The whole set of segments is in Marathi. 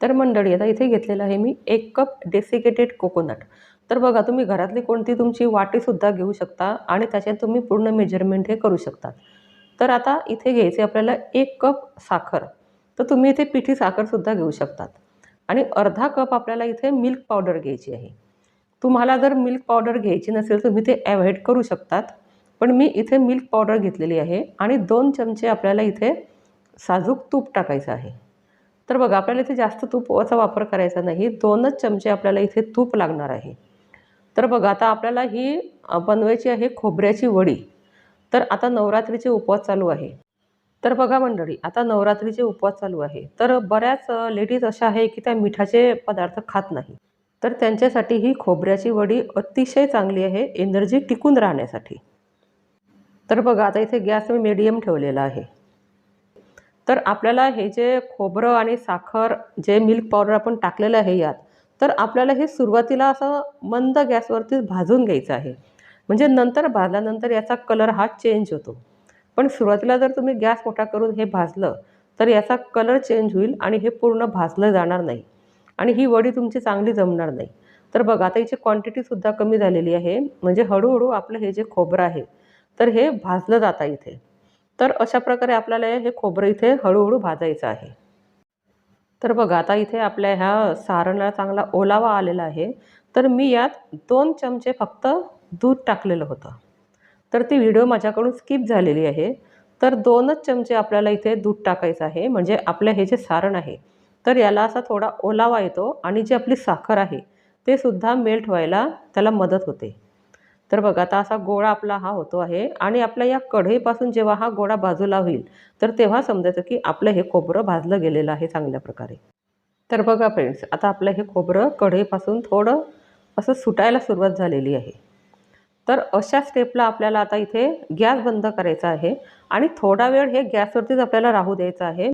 तर मंडळी आता इथे घेतलेलं आहे मी एक कप डेसिकेटेड कोकोनट तर बघा तुम्ही घरातली कोणती तुमची वाटीसुद्धा घेऊ शकता आणि त्याच्यात तुम्ही पूर्ण मेजरमेंट हे करू शकता. तर आता इथे घ्यायचे आपल्याला एक कप साखर. तर तुम्ही इथे पिठी साखरसुद्धा घेऊ शकतात. आणि अर्धा कप आपल्याला इथे मिल्क पावडर घ्यायची आहे. तुम्हाला जर मिल्क पावडर घ्यायची नसेल तुम्ही ते अवॉइड करू शकतात. पण मी इथे मिल्क पावडर घेतलेली आहे आणि दोन चमचे आपल्याला इथे साजूक तूप टाकायचं आहे. तर बघा आपल्याला इथे जास्त तूपचा वापर करायचा नाही. दोनच चमचे आपल्याला इथे तूप लागणार आहे. तर बघा आता आपल्याला ही बनवायची आहे खोबऱ्याची वडी. तर आता नवरात्रीचे उपवास चालू आहे. तर बघा मंडळी आता नवरात्रीचे उपवास चालू आहे. तर बऱ्याच लेडीज अशा आहे की त्या मिठाचे पदार्थ खात नाही. तर त्यांच्यासाठी ही खोबऱ्याची वडी अतिशय चांगली आहे एनर्जी टिकून राहण्यासाठी. तर बघा आता इथे गॅस मी मीडियम ठेवलेला आहे. तर आपल्याला हे जे खोबरं आणि साखर जे मिल्क पावडर आपण टाकलेलं आहे यात तर आपल्याला हे सुरुवातीला असं मंद गॅसवरतीच भाजून घ्यायचं आहे. म्हणजे नंतर भाजल्यानंतर याचा कलर हा चेंज होतो. पण सुरुवातीला जर तुम्ही गॅस मोठा करून हे भाजलं तर याचा कलर चेंज होईल आणि हे पूर्ण भाजलं जाणार नाही. आणि ही वडी तुमची चांगली जमणार नाही. तर बघा आता याची क्वांटिटीसुद्धा कमी झालेली आहे. म्हणजे हळूहळू आपलं हे जे खोबरं आहे तर हे भाजलं जातं इथे. तर अशा प्रकारे आपल्याला हे खोबरं इथे हळूहळू भाजायचं आहे. तर बघा आता इथे आपल्या ह्या सारणला चांगला ओलावा आलेला आहे. तर मी यात दोन चमचे फक्त दूध टाकलेलं होतं. तर ती व्हिडिओ माझ्याकडून स्किप झालेली आहे. तर दोनच चमचे आपल्याला इथे दूध टाकायचं आहे म्हणजे आपलं हे जे सारण आहे तर याला असा थोडा ओलावा येतो आणि जी आपली साखर आहे ते सुद्धा मेल्ट व्हायला त्याला मदत होते. तर बघा आता असा गोळा आपला हा होतो आहे आणि आपल्या या कढईपासून जेव्हा हा गोळा बाजूला होईल तर तेव्हा समजायचं की आपलं हे खोबरं भाजलं गेलेलं आहे चांगल्या प्रकारे. तर बघा फ्रेंड्स आता आपलं हे खोबरं कढईपासून थोडं असं सुटायला सुरुवात झालेली आहे. तर अशा स्टेपला आपल्याला आता इथे गॅस बंद करायचा आहे आणि थोडा वेळ हे गॅसवरतीच आपल्याला राहू द्यायचं आहे.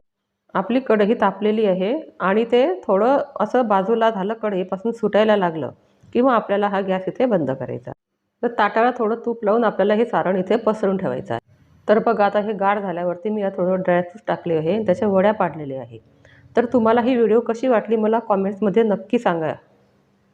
आपली कढई तापलेली आहे आणि ते थोडं असं बाजूला झालं कढईपासून सुटायला लागलं किंवा आपल्याला हा गॅस इथे बंद करायचा तर ताटाला थोडं तूप लावून आपल्याला हे सारण इथे पसरून ठेवायचं आहे. तर बघा आता हे गाढ झाल्यावरती मी या थोडं ड्रायफ्रूट टाकले आहे त्याच्या वड्या पाडलेल्या आहे. तर तुम्हाला ही व्हिडिओ कशी वाटली मला कॉमेंट्समध्ये नक्की सांगा.